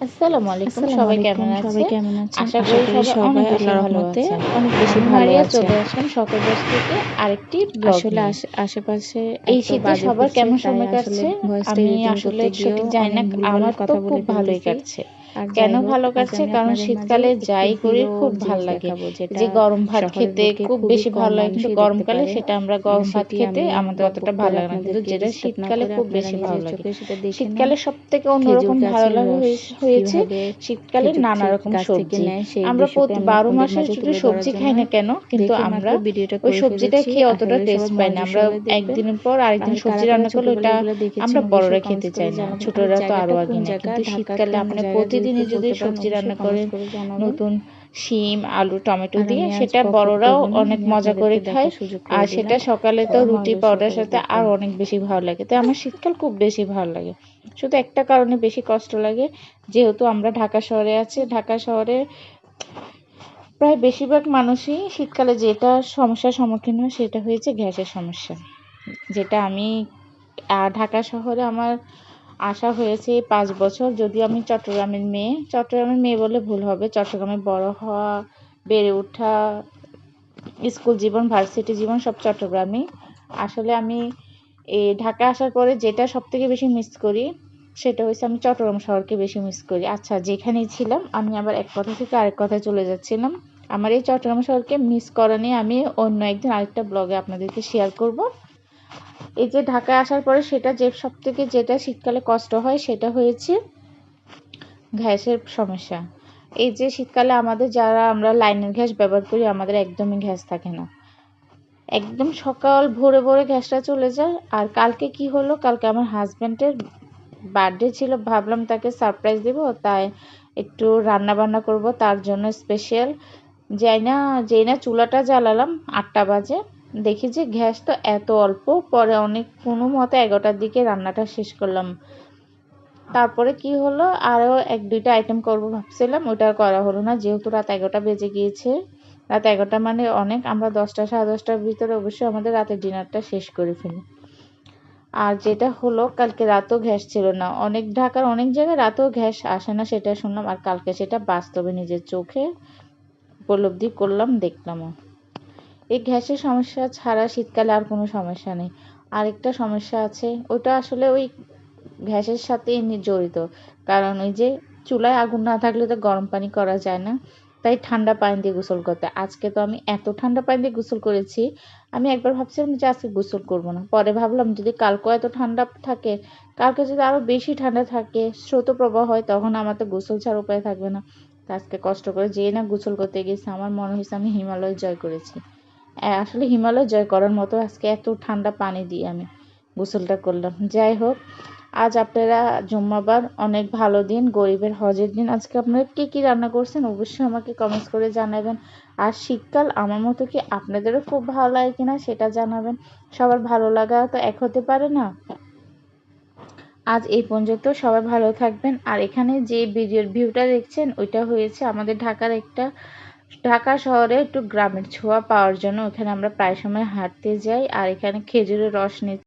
আসসালামু আলাইকুম সবাই কেমন আছে আছেন? কেমন আছেন? আশা করি সবাই আল্লাহর ভালো রহমতে অনেক বেশি ভালো আছেন চলে আসলাম সকাল দশ থেকে আরেকটি আসলে আশেপাশে এই শীতে সবার কেমন সময় কাটছে? আমি আসলে সঠিক জানি না আমার তো কথা খুব ভালোই কাটছে। কেন ভালো কাটছে কারণ শীতকালে যাই করি খুব ভালো লাগে। যে গরম ভাত খেতে খুব বেশি ভালো লাগে। কিন্তু গরমকালে সেটা আমরা গরম ভাত খেতে আমাদের অতটা ভালো লাগে না। কিন্তু যেটা শীতকালে খুব বেশি ভালো লাগে। শীতকালে সব থেকে অন্যরকম ভালো লাগা হয়েছে- শীতকালে নানা রকম সবজি। আমরা প্রতি বারো মাসে শুধু সবজি খাই না। কেন? কিন্তু আমরা ওই সবজিটা খেয়ে অতটা টেস্ট পাই না। আমরা একদিনের পর আরেকদিন আর সবজি রান্না কারা করলে ওটা আমরা বড়রা খেতে চাই না ছোটরা তো আরও আগে না। কিন্তু শীতকালে আপনি যেহেতু যদি পারেন, সবজি রান্না করেন করে নতুন শিম আলু টমেটো দিয়ে সেটা বড়রাও অনেক মজা করে খায়। আর সেটা সকালে তো রুটি পাউডার সাথে আর অনেক বেশি ভালো লাগে। তাই আমার শীতকাল খুব বেশি ভালো লাগে। শুধু একটা কারণে বেশি কষ্ট লাগে যেহেতু আমরা ঢাকা শহরে আছি। ঢাকা শহরে প্রায় বেশিরভাগ মানুষই শীতকালে যেটা সমস্যার সম্মুখীন হয় সেটা হয়েছে গ্যাসের সমস্যা। যেটা আমি ঢাকা শহরে আমার আসা হয়েছে এই পাঁচ বছর। যদিও আমি চট্টগ্রামের মেয়ে চট্টগ্রামের মেয়ে বলে ভুল হবে। চট্টগ্রামে বড় হওয়া, বেড়ে ওঠা, স্কুল জীবন, ভার্সিটি জীবন সব চট্টগ্রামে আসলে আমি এই ঢাকা আসার পরে যেটা সব থেকে বেশি মিস করি, সেটা হচ্ছে আমি চট্টগ্রাম শহরকে বেশি মিস করি। আচ্ছা যেখানেই ছিলাম, আমি আবার এক কথা থেকে আরেক কথায় চলে যাচ্ছিলাম। আমার এই চট্টগ্রাম শহরকে মিস করা নিয়ে আমি অন্য একদিন আরেকটা ব্লগে আপনাদেরকে শেয়ার করব। এই যে ঢাকায় আসার পরে সেটা যে সব থেকে যেটা শীতকালে কষ্ট হয় সেটা হয়েছে গ্যাসের সমস্যা। এই যে শীতকালে আমাদের যারা আমরা লাইনের গ্যাস ব্যবহার করি, আমাদের একদমই গ্যাস থাকে না। একদম সকাল ভোরে ভোরে গ্যাসটা চলে যায়। আর কালকে কি হলো? কালকে আমার হাজব্যান্ডের বার্থডে ছিল, ভাবলাম তাকে সারপ্রাইজ দেব, তাই একটু রান্না বান্না করব, তার জন্য স্পেশাল যাই না, যেই না চুলাটা জ্বালালাম, আটটা বাজে। দেখি যে গ্যাস তো এত অল্প, পরে অনেক কোনো মতে এগারোটার দিকে রান্নাটা শেষ করলাম। তারপরে কি হলো? আরও এক দুইটা আইটেম করব ভাবছিলাম আর করা হলো না, যেহেতু রাত এগারোটা বেজে গিয়েছে। রাত এগারোটা মানে অনেক, আমরা দশটা, সাড়ে দশটার ভিতরে অবশ্যই আমাদের রাতের ডিনারটা শেষ করে ফেলি। আর যেটা হলো, কালকে রাতেও গ্যাস ছিল না। অনেক ঢাকার অনেক জায়গায় রাতেও গ্যাস আসে না, সেটা শুনলাম, আর কালকে সেটা বাস্তবে নিজের চোখে উপলব্ধি করলাম, দেখলামও। এই গ্যাসের সমস্যা ছাড়া শীতকালে আর কোনো সমস্যা নেই। আরেকটা সমস্যা আছে, ওটা আসলে ওই গ্যাসের সাথে জড়িত। কারণ ওই যে চুলায় আগুন না থাকলে তো গরম পানি করা যায় না। তাই ঠান্ডা পানি দিয়ে গোসল করতে। আজকে তো আমি এত ঠান্ডা পানি দিয়ে গোসল করেছি, আমি একবার ভাবছিলাম যে আজকে গোসল করব না। পরে ভাবলাম যদি কালকেও এত ঠান্ডা থাকে, কালকে যদি আরও বেশি ঠান্ডা থাকে, স্রোত প্রবাহ হয়, তখন আমার তো গোসল ছাড়া উপায় থাকবে না। আজকে কষ্ট করে যেয়ে না গোসল করতে গেছি, আমার মনে হয়েছে আমি হিমালয় জয় করেছি। আসলে হিমালয় জয় করার মতো আজকে এত ঠান্ডা পানি দিয়ে আমি গোসলটা করলাম। যাই হোক, আজ আপনারা জুম্মাবার অনেক ভালো দিন, গরিবের হজের দিন। আজকে আপনারা কী কী রান্না করছেন অবশ্যই আমাকে কমেন্টস করে জানাবেন। আর শীতকাল আমার মতো কি আপনাদেরও খুব ভালো লাগে কিনা সেটা জানাবেন। সবার ভালো লাগা তো এক হতে পারে না। আজ এই পর্যন্ত সবাই ভালো থাকবেন। আর এখানে যে ভিডিওর ভিউটা দেখছেন, ওইটা হয়েছে আমাদের ঢাকার একটা ঢাকা শহরে একটু গ্রামের ছোঁয়া পাওয়ার জন্য ওখানে আমরা প্রায় সময় হাঁটতে যাই, আর এখানে খেজুরের রস নিতে